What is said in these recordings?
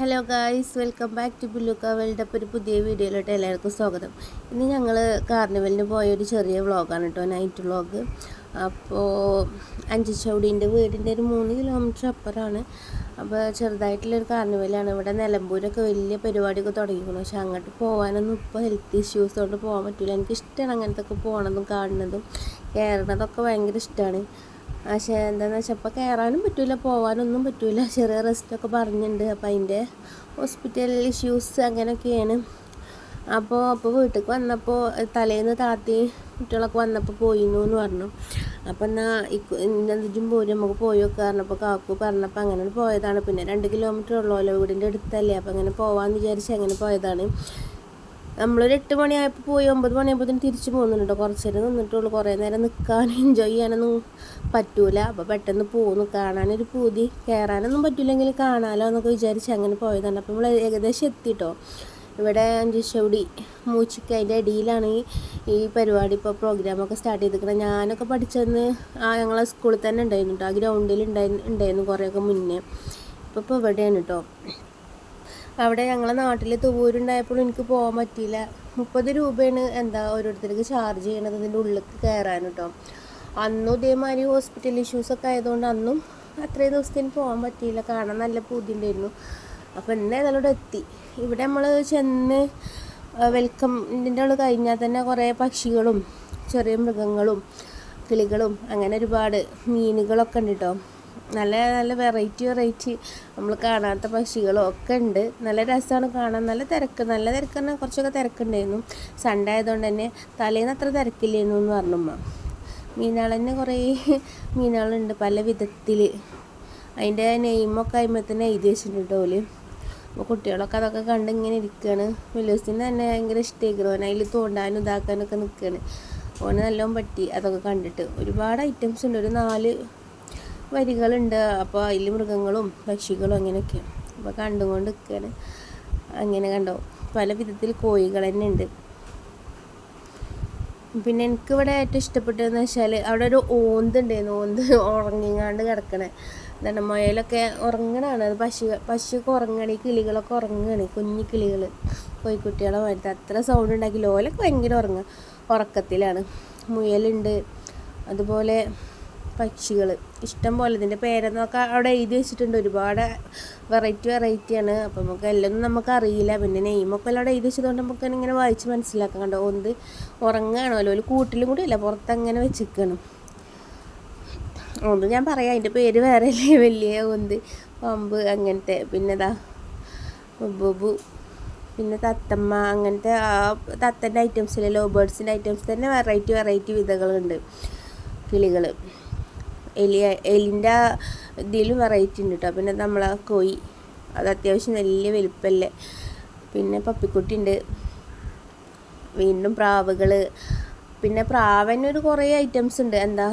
Hello guys welcome back to ബില്ലുക്ക world അപ്പോൾ ഒരു പുതിയ വീഡിയോയിലോട്ട് എല്ലാവർക്കും സ്വാഗതം. ഇന്ന് ഞങ്ങൾ കാർണിവലിന് പോയ ഒരു ചെറിയ വ്ളോഗാണ് കേട്ടോ നൈറ്റ് വ്ളോഗ് അപ്പോൾ അഞ്ചിച്ചൗടീന്റെ വീടിന്റെ ഒരു മൂന്ന് കിലോമീറ്റർ അപ്പുറമാണ്. അപ്പോൾ ചെറുതായിട്ടുള്ളൊരു കാർണിവലാണ് ഇവിടെ നിലമ്പൂരൊക്കെ വലിയ പരിപാടിയൊക്കെ തുടങ്ങിയിരുന്നു പക്ഷെ അങ്ങോട്ട് പോകാനൊന്നും ഇപ്പോൾ ഹെൽത്ത് ഇഷ്യൂസ് കൊണ്ട് പോകാൻ പറ്റില്ല എനിക്കിഷ്ടമാണ് അങ്ങനത്തെ ഒക്കെ പോകണതും കാണുന്നതും. കയറണതൊക്കെ ഭയങ്കര ഇഷ്ടമാണ് പക്ഷേ എന്താണെന്ന് വെച്ചാൽ ഇപ്പോൾ കയറാനും പറ്റില്ല പോകാനൊന്നും പറ്റില്ല ചെറിയ റെസ്റ്റൊക്കെ പറഞ്ഞിട്ടുണ്ട് അപ്പോൾ അതിന്റെ ഹോസ്പിറ്റൽ ഇഷ്യൂസ് അങ്ങനെയൊക്കെയാണ്. അപ്പോൾ അപ്പോൾ വീട്ടിലേക്ക് വന്നപ്പോൾ തലേന്ന് താത്തി കുട്ടികളൊക്കെ വന്നപ്പോൾ പോയിന്നു എന്ന് പറഞ്ഞു അപ്പോൾ എന്നാൽ എന്തെങ്കിലും പോരും നമുക്ക് പോയി ഒക്കെ പറഞ്ഞപ്പോൾ കാക്കു പറഞ്ഞപ്പോൾ അങ്ങനെ പോയതാണ്. പിന്നെ രണ്ട് കിലോമീറ്റർ ഉള്ളൂല്ലോ വീടിന്റെ അടുത്തല്ലേ. അപ്പോൾ അങ്ങനെ പോകാമെന്ന് വിചാരിച്ച് അങ്ങനെ പോയതാണ്. നമ്മളൊരു എട്ട് മണിയായപ്പോൾ പോയി ഒമ്പത് മണിയായപ്പോഴത്തേന് തിരിച്ചു പോകുന്നുണ്ട് കുറച്ച് നേരം നിന്നിട്ടുള്ളൂ. കുറേ നേരം നിൽക്കാൻ എൻജോയ് ചെയ്യാനൊന്നും പറ്റൂല. അപ്പോൾ പെട്ടെന്ന് പോകുന്നു കാണാനൊരു പൂതി. കയറാനൊന്നും പറ്റില്ലെങ്കിൽ കാണാലോ എന്നൊക്കെ വിചാരിച്ച് അങ്ങനെ പോയതാണ്. അപ്പോൾ നമ്മൾ ഏകദേശം എത്തിട്ടോ. ഇവിടെ അഞ്ചുശൗടി മൂച്ചിക്ക് അതിന്റെ അടിയിലാണ് ഈ ഈ പരിപാടി ഇപ്പോൾ പ്രോഗ്രാമൊക്കെ സ്റ്റാർട്ട് ചെയ്തിരിക്കുന്നത് ഞാനൊക്കെ പഠിച്ചെന്ന് ആ ഞങ്ങളെ സ്കൂളിൽ തന്നെ ഉണ്ടായിരുന്നു കേട്ടോ. ആ ഗ്രൗണ്ടിൽ ഉണ്ടായി ഉണ്ടായിരുന്നു കുറേയൊക്കെ മുന്നേ. ഇപ്പോൾ ഇപ്പോൾ ഇവിടെയാണ് കേട്ടോ. അവിടെ ഞങ്ങളെ നാട്ടിൽ തുവൂരുണ്ടായപ്പോൾ എനിക്ക് പോകാൻ പറ്റിയില്ല. മുപ്പത് രൂപയാണ് എന്താ ഓരോരുത്തർക്ക് ചാർജ് ചെയ്യണത് ഇതിന്റെ ഉള്ളിലേക്ക് കയറാൻ കേട്ടോ അന്നും ഇതേമാതിരി ഹോസ്പിറ്റൽ ഇഷ്യൂസൊക്കെ ആയതുകൊണ്ട് അന്നും അത്രയും ദിവസത്തിന് പോകാൻ പറ്റിയില്ല. കാണാൻ നല്ല പൂതിണ്ടായിരുന്നു അപ്പോൾ ഇന്ന് ഏതായാലും ഇവിടെ എത്തി. ഇവിടെ നമ്മൾ ചെന്ന് വെൽക്കം ഇതിന്റെ ഉള്ളിൽ കഴിഞ്ഞാൽ തന്നെ കുറേ പക്ഷികളും ചെറിയ മൃഗങ്ങളും കിളികളും അങ്ങനെ ഒരുപാട് മീനുകളൊക്കെ ഉണ്ട് കേട്ടോ നല്ല നല്ല വെറൈറ്റി വെറൈറ്റി നമ്മൾ കാണാത്ത പക്ഷികളും ഒക്കെ ഉണ്ട്. നല്ല രസമാണ് കാണാൻ. നല്ല തിരക്ക്. നല്ല തിരക്ക് തന്നെ കുറച്ചൊക്കെ തിരക്കുണ്ടായിരുന്നു. സൺഡേ ആയതുകൊണ്ട് തന്നെ തലേന്ന് അത്ര തിരക്കില്ലായിരുന്നു എന്ന് പറഞ്ഞമ്മ മീനാൾ തന്നെ കുറേ മീനുകളുണ്ട് പല വിധത്തിൽ അതിന്റെ നെയിമൊക്കെ തന്നെ എഴുതി വെച്ചിട്ടുണ്ട് ഓൽ. അപ്പോൾ കുട്ടികളൊക്കെ അതൊക്കെ കണ്ട് ഇങ്ങനെ ഇരിക്കുകയാണ് വലിയസിന് തന്നെ ഭയങ്കര ഇഷ്ടമായിരിക്കും ഓൻ അതിൽ തോണ്ടാനും ഇതാക്കാനൊക്കെ നിൽക്കുകയാണ് ഓന് നല്ലോണം പറ്റി. അതൊക്കെ കണ്ടിട്ട് ഒരുപാട് ഐറ്റംസ് ഉണ്ട്. ഒരു നാല് വരികളുണ്ട്. അപ്പോൾ അതിൽ മൃഗങ്ങളും പക്ഷികളും അങ്ങനെയൊക്കെ. അപ്പോൾ കണ്ടുകൊണ്ട് നിൽക്കുകയാണ് അങ്ങനെ കണ്ടോ? പല വിധത്തിൽ കോഴികൾ തന്നെ ഉണ്ട്. പിന്നെ എനിക്കിവിടെ ഏറ്റവും ഇഷ്ടപ്പെട്ടതെന്ന് വെച്ചാൽ അവിടെ ഒരു ഓന്ത് ഉണ്ടായിരുന്നു. ഓന്ത് ഉറങ്ങിങ്ങാണ്ട് കിടക്കണേ. എന്താണ് മുയലൊക്കെ ഉറങ്ങണാണ് അത് പശു പശുവൊക്കെ ഉറങ്ങണി കിളികളൊക്കെ ഉറങ്ങണി. കുഞ്ഞു കിളികൾ കോഴിക്കുട്ടികളെ വരുന്നത് അത്ര സൗണ്ട് ഉണ്ടാക്കി ലോലൊക്കെ ഭയങ്കര ഉറങ്ങുക ഉറക്കത്തിലാണ്. മുയലുണ്ട്. അതുപോലെ പക്ഷികൾ ഇഷ്ടം പോലെ. ഇതിന്റെ പേരെന്നൊക്കെ അവിടെ എഴുതി വെച്ചിട്ടുണ്ട്. ഒരുപാട് വെറൈറ്റി വെറൈറ്റിയാണ് അപ്പോൾ നമുക്ക് എല്ലാം നമുക്ക് അറിയില്ല പിന്നെ നെയ്മൊക്കെ അവിടെ എഴുതി വെച്ചതുകൊണ്ട് നമുക്ക് ഇങ്ങനെ വായിച്ച് മനസ്സിലാക്കാൻ കണ്ടോ? ഒന്ന് ഉറങ്ങുകയാണോ ഒരു കൂട്ടിലും കൂടി അല്ല പുറത്തങ്ങനെ വെച്ചിരിക്കണം ഒന്ന് ഞാൻ പറയാം. അതിന്റെ പേര് വേറെ അല്ലേ? വലിയ ഒന്ന് പമ്പ് അങ്ങനത്തെ. പിന്നെ ഇതാ ബുബു പിന്നെ തത്തമ്മ അങ്ങനത്തെ തത്തന്റെ ഐറ്റംസിൽ ലോ ബേർഡ്സിന്റെ ഐറ്റംസ് തന്നെ വെറൈറ്റി വെറൈറ്റി വിധകളുണ്ട് കിളികൾ എലി എലിന്റെ ഇതിലും വെറൈറ്റി ഉണ്ട് കേട്ടോ പിന്നെ നമ്മളെ കോഴി അത് അത്യാവശ്യം നല്ല വലിപ്പല്ലേ. പിന്നെ പപ്പിക്കുട്ടി ഉണ്ട്. വീണ്ടും പ്രാവുകൾ പിന്നെ പ്രാവനൊരു കുറേ ഐറ്റംസ് ഉണ്ട്. എന്താ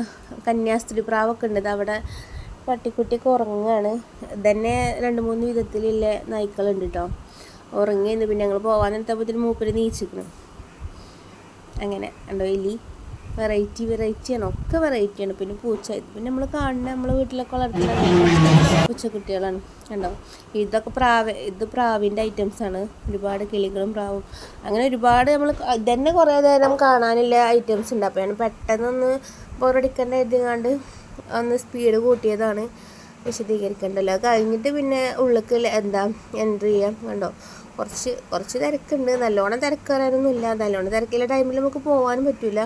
കന്യാസ്ത്രീ പ്രാവൊക്കെ ഉണ്ട്. അവിടെ പട്ടിക്കുട്ടിയൊക്കെ ഉറങ്ങുകയാണ് ഇതന്നെ രണ്ട് മൂന്ന് വിധത്തിലുള്ള നായ്ക്കളുണ്ട് കേട്ടോ ഉറങ്ങിയിരുന്നു പിന്നെ ഞങ്ങൾ പോകാൻ നിർത്തപ്പോഴത്തേന് മൂപ്പര് നീച്ചിക്കണം. അങ്ങനെ ഉണ്ടോ എലി. വെറൈറ്റി വെറൈറ്റിയാണ് ഒക്കെ വെറൈറ്റിയാണ് പിന്നെ പൂച്ച ഇത് പിന്നെ നമ്മൾ കാണുന്ന നമ്മൾ വീട്ടിലൊക്കെ വളർത്തുന്ന പൂച്ചക്കുട്ടികളാണ്. കണ്ടോ? ഇതൊക്കെ പ്രാവ് ഇത് പ്രാവിന്റെ ആണ്. ഒരുപാട് കിളികളും പ്രാവും. അങ്ങനെ ഒരുപാട് നമ്മൾ ഇതന്നെ കുറേ നേരം കാണാനില്ല ഐറ്റംസ് ഉണ്ട്. അപ്പോൾ ഞാൻ പെട്ടെന്നൊന്ന് ബോറടിക്കേണ്ട ഇതുകൊണ്ട് ഒന്ന് സ്പീഡ് കൂട്ടിയതാണ്. വിശദീകരിക്കേണ്ടല്ലോ. കഴിഞ്ഞിട്ട് പിന്നെ ഉള്ളിക്ക് എന്താ എൻട്രി ചെയ്യാം. കണ്ടോ? കുറച്ച് കുറച്ച് തിരക്കുണ്ട്. നല്ലോണം തിരക്ക് വരാനൊന്നുമില്ല നല്ലോണം തിരക്കുള്ള ടൈമിൽ നമുക്ക് പോകാനും പറ്റില്ല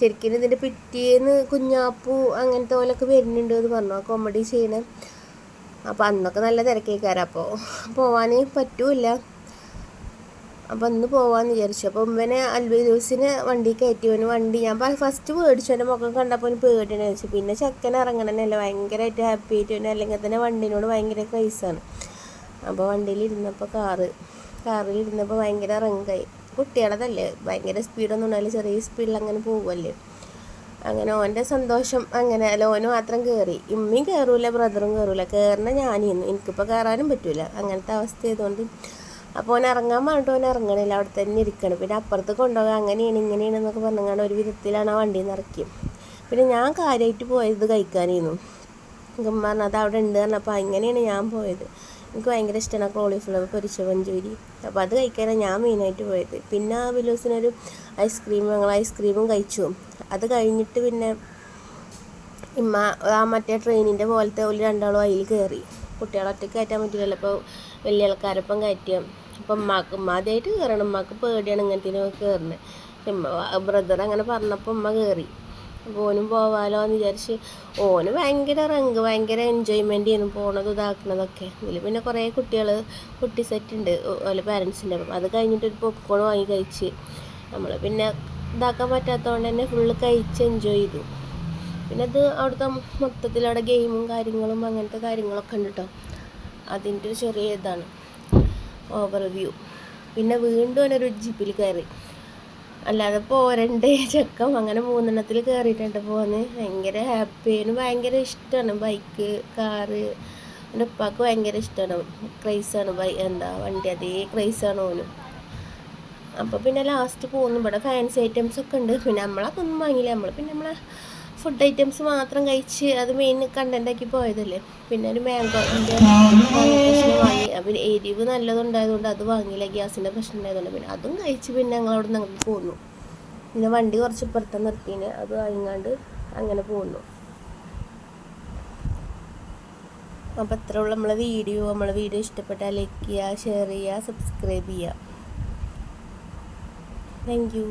ശരിക്കും ഇതിന്റെ പിറ്റേന്ന് കുഞ്ഞാപ്പു അങ്ങനത്തെ പോലൊക്കെ വരുന്നുണ്ട് എന്ന് പറഞ്ഞു കോമഡി ചെയ്യണേ അപ്പോൾ അന്നൊക്കെ നല്ല തിരക്കേക്കാരം. അപ്പോൾ പോകാനേ പറ്റൂല അപ്പോൾ അന്ന് പോവാന്ന് വിചാരിച്ചു. അപ്പോൾ ഉമ്മനെ അൽബിദൂസിന് വണ്ടി കയറ്റിവന് വണ്ടി ഞാൻ ഫസ്റ്റ് മേടിച്ചു എന്റെ മുഖം കണ്ടപ്പോൾ പേടിയാണ് വെച്ചു പിന്നെ ചെക്കൻ ഇറങ്ങണമെന്നല്ല ഭയങ്കരമായിട്ട് ഹാപ്പി ആയിട്ട് അല്ലെങ്കിൽ തന്നെ വണ്ടിനോട് ഭയങ്കര ക്രൈസാണ് അപ്പോൾ വണ്ടിയിലിരുന്നപ്പോൾ കാറ് കാറിൽ ഇരുന്നപ്പോൾ ഭയങ്കര ഇറങ്ങായി കുട്ടികളതല്ലേ ഭയങ്കര സ്പീഡൊന്നും ഉണ്ടായാലും ചെറിയ സ്പീഡിൽ അങ്ങനെ പോകുമല്ലേ അങ്ങനെ ഓന്റെ സന്തോഷം അങ്ങനെ അല്ല ഓന് മാത്രം കയറി ഇമ്മയും കയറൂല ബ്രദറും കയറൂല കയറണ ഞാനിന്ന് എനിക്കിപ്പോൾ കയറാനും പറ്റൂല. അങ്ങനത്തെ അവസ്ഥ ആയതുകൊണ്ട് അപ്പോൾ ഓൻ ഇറങ്ങാൻ പറഞ്ഞിട്ട് ഓൻ ഇറങ്ങണില്ല അവിടെ തന്നെ ഇരിക്കണം. പിന്നെ അപ്പുറത്ത് കൊണ്ടുപോകാൻ അങ്ങനെയാണ് ഇങ്ങനെയാണ് എന്നൊക്കെ പറഞ്ഞാണ് ഒരു വിധത്തിലാണ് ആ വണ്ടിയിൽ നിന്ന് ഇറക്കി പിന്നെ ഞാൻ കാര്യമായിട്ട് പോയത് കഴിക്കാനായിരുന്നു. പറഞ്ഞത് അവിടെ ഉണ്ട് പറഞ്ഞപ്പോൾ അങ്ങനെയാണ് ഞാൻ പോയത്. എനിക്ക് ഭയങ്കര ഇഷ്ടമാണ് കോളിഫ്ലവർ പൊരിച്ച മഞ്ചൂരി. അപ്പോൾ അത് കഴിക്കാനാണ് ഞാൻ മെയിനായിട്ട് പോയത്. പിന്നെ ആ വിലൂസിനൊരു ഐസ്ക്രീം ഞങ്ങൾ ഐസ്ക്രീമും കഴിച്ചു. അത് കഴിഞ്ഞിട്ട് പിന്നെ ഇമ്മ ആ മറ്റേ ട്രെയിനിന്റെ പോലത്തെ ഒരു രണ്ടാളും അതിൽ കയറി. കുട്ടികളെ കയറ്റാൻ പറ്റില്ലല്ലോ അപ്പോൾ വലിയ ആൾക്കാരൊപ്പം കയറ്റിയ അപ്പം ഉമ്മാക്ക് ഉമ്മ ആദ്യമായിട്ട് കയറണം ഉമ്മാക്ക് പേടിയാണ് ഇങ്ങനത്തേനൊക്കെ കയറുന്നത് ബ്രദർ അങ്ങനെ പറഞ്ഞപ്പോൾ ഉമ്മ കയറി അപ്പോൾ ഓനും പോവാലോ എന്ന് വിചാരിച്ച് ഓന് ഭയങ്കര റങ്ക് ഭയങ്കര എൻജോയ്മെന്റ് ചെയ്യുന്നു പോണത് ഇതാക്കണതൊക്കെ ഇതിൽ പിന്നെ കുറേ കുട്ടികൾ കുട്ടി സെറ്റ് ഉണ്ട് ഓലെ പാരൻസിന്റെ അപ്പം. അത് കഴിഞ്ഞിട്ട് ഒരു വാങ്ങി കഴിച്ച്. നമ്മൾ പിന്നെ ഇതാക്കാൻ പറ്റാത്തതുകൊണ്ട് തന്നെ ഫുള്ള് കഴിച്ച് എൻജോയ് ചെയ്തു. പിന്നെ അത് അവിടുത്തെ മൊത്തത്തിൽ അവിടെ ഗെയിമും കാര്യങ്ങളും അങ്ങനത്തെ കാര്യങ്ങളൊക്കെ ഉണ്ട് കേട്ടോ അതിന്റെ ഒരു ചെറിയ ഇതാണ്. ഓവർവ്യൂ പിന്നെ വീണ്ടും അതിനൊരു ജിപ്പിൽ കയറി. അല്ലാതെ പോരണ്ട്. ചെക്കം അങ്ങനെ മൂന്നെണ്ണത്തിൽ കയറിയിട്ടുണ്ട്. പോന്ന് ഭയങ്കര ഹാപ്പിയാണ് ഭയങ്കര ഇഷ്ടമാണ് ബൈക്ക് കാറ് എന്റെ ഉപ്പാക്ക് ഭയങ്കര ഇഷ്ടമാണ് ക്രൈസാണ് ബൈ എന്താ വണ്ടി. അതേ ക്രൈസാണ് ഓനും. അപ്പോൾ പിന്നെ ലാസ്റ്റ് പോകുന്നു. ഇവിടെ ഫാൻസി ഐറ്റംസ് ഒക്കെ ഉണ്ട്. പിന്നെ നമ്മളതൊന്നും വാങ്ങിയില്ല. നമ്മൾ പിന്നെ നമ്മളെ ഫുഡ് ഐറ്റംസ് മാത്രം കഴിച്ച് അത് മെയിൻ കണ്ടന്റാക്കി പോയതല്ലേ? പിന്നെ ഒരു മാംഗോന്റെ വാങ്ങി. പിന്നെ എരിവ് നല്ലതുണ്ടായതുകൊണ്ട് അത് വാങ്ങിയില്ല. ഗ്യാസിന്റെ പ്രശ്നം ഉണ്ടായതുകൊണ്ട് പിന്നെ അതും കഴിച്ച് പിന്നെ ഞങ്ങൾ അവിടെ നിന്ന് പോന്നു. പിന്നെ വണ്ടി കുറച്ച് പുറത്ത് നിർത്തിന് അത് വാങ്ങിങ്ങാണ്ട് അങ്ങനെ പോന്നു. അപ്പോൾ അത്ര ഉള്ള നമ്മളെ വീഡിയോ നമ്മളെ വീഡിയോ ഇഷ്ടപ്പെട്ടാൽ ലൈക്ക് ചെയ്യുക ഷെയർ ചെയ്യുക സബ്സ്ക്രൈബ് ചെയ്യുക. Thank you